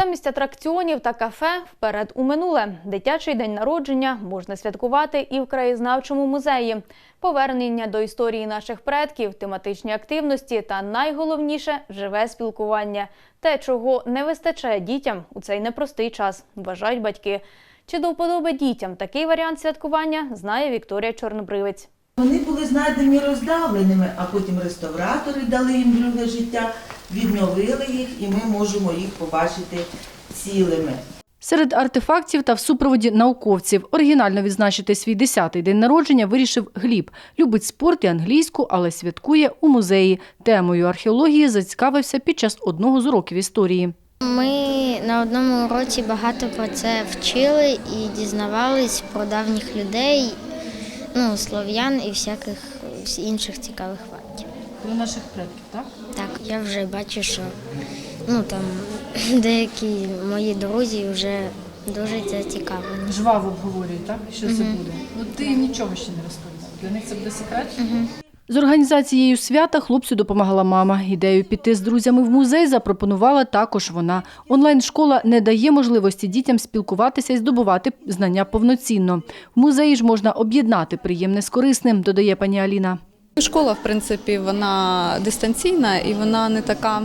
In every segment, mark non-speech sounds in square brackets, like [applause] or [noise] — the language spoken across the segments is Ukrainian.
Замість атракціонів та кафе вперед у минуле. Дитячий день народження можна святкувати і в краєзнавчому музеї. Повернення до історії наших предків, тематичні активності та найголовніше живе спілкування. Те, чого не вистачає дітям у цей непростий час, вважають батьки. Чи до вподоби дітям такий варіант святкування знає Вікторія Чорнобривець. Вони були знайдені роздавленими, а потім реставратори дали їм друге життя, відновили їх, і ми можемо їх побачити цілими. Серед артефактів та в супроводі науковців оригінально відзначити свій 10-й день народження вирішив Гліб. Любить спорт і англійську, але святкує у музеї. Темою археології зацікавився під час одного з уроків історії. Ми на одному уроці багато про це вчили і дізнавались про давніх людей, ну, слов'ян і всяких інших цікавих фактів. Про наших предків, так? Так, я вже бачу, що ну, там, [laughs] деякі мої друзі вже дуже зацікавлені. Жваво обговорюють, так? Що це буде? Ну ти нічого ще не розповідав. Для них це буде секрет? З організацією свята хлопцю допомагала мама. Ідею піти з друзями в музей запропонувала також вона. Онлайн-школа не дає можливості дітям спілкуватися і здобувати знання повноцінно. В музеї ж можна об'єднати приємне з корисним, додає пані Аліна. Школа, в принципі, вона дистанційна і вона не така.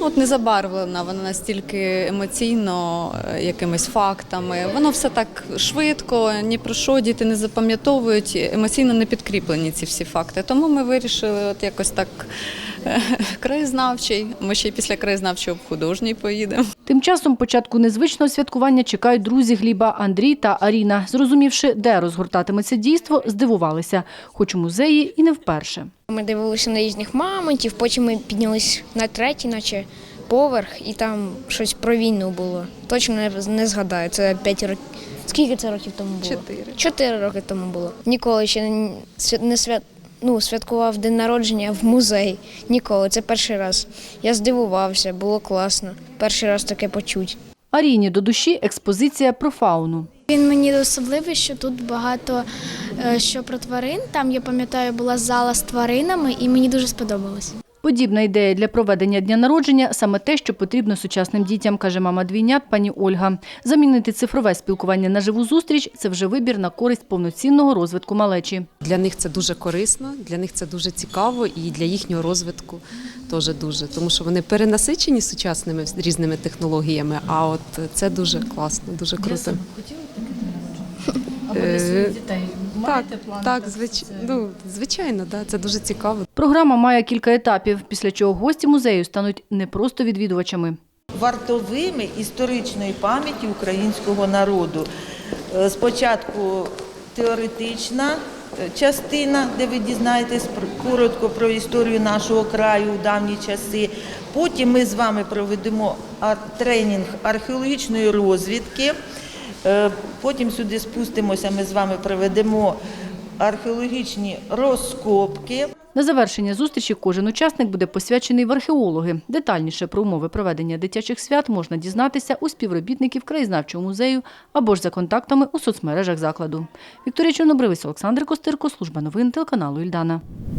ну, От не забарвлена, вона настільки емоційно е, якимись фактами. Воно все так швидко, ні про що діти не запам'ятовують, емоційно не підкріплені ці всі факти. Тому ми вирішили от якось так [laughs] краєзнавчий. Ми ще й після краєзнавчого в художній поїдемо. Тим часом початку незвичного святкування чекають друзі Гліба Андрій та Аріна. Зрозумівши, де розгортатиметься дійство, здивувалися, хоч у музеї і не вперше. Ми дивилися на різних мамонтів, потім ми піднялись на третій, наче поверх, і там щось про війну було. Точно не, згадаю. Це 5 років. Скільки це років тому було? Чотири. Чотири роки тому було. Ніколи ще не, свят- не свят, ну, святкував день народження в музей. Ніколи. Це перший раз. Я здивувався, було класно. Перший раз таке почуть. Аріні до душі експозиція про фауну. Він мені особливий, що тут багато е, що про тварин. Там я пам'ятаю, була зала з тваринами, і мені дуже сподобалось. Подібна ідея для проведення дня народження саме те, що потрібно сучасним дітям, каже мама двійнят пані Ольга. Замінити цифрове спілкування на живу зустріч це вже вибір на користь повноцінного розвитку малечі. Для них це дуже корисно, для них це дуже цікаво і для їхнього розвитку теж дуже, тому що вони перенасичені сучасними різними технологіями. А от це дуже класно, дуже круто. Або своїх дітей маєте план? Так, звич... ну, звичайно, да, це дуже цікаво. Програма має кілька етапів, після чого гості музею стануть не просто відвідувачами. Вартовими історичної пам'яті українського народу. Е, Спочатку теоретична е, частина, де ви дізнаєтесь коротко про історію нашого краю у давні часи. Потім ми з вами проведемо тренінг археологічної розвідки. Е, Потім сюди спустимося, ми з вами проведемо археологічні розкопки. На завершення зустрічі кожен учасник буде посвячений в археологи. Детальніше про умови проведення дитячих свят можна дізнатися у співробітників краєзнавчого музею або ж за контактами у соцмережах закладу. Вікторія Чорнобривець, Олександр Костирко, служба новин телеканалу Ільдана.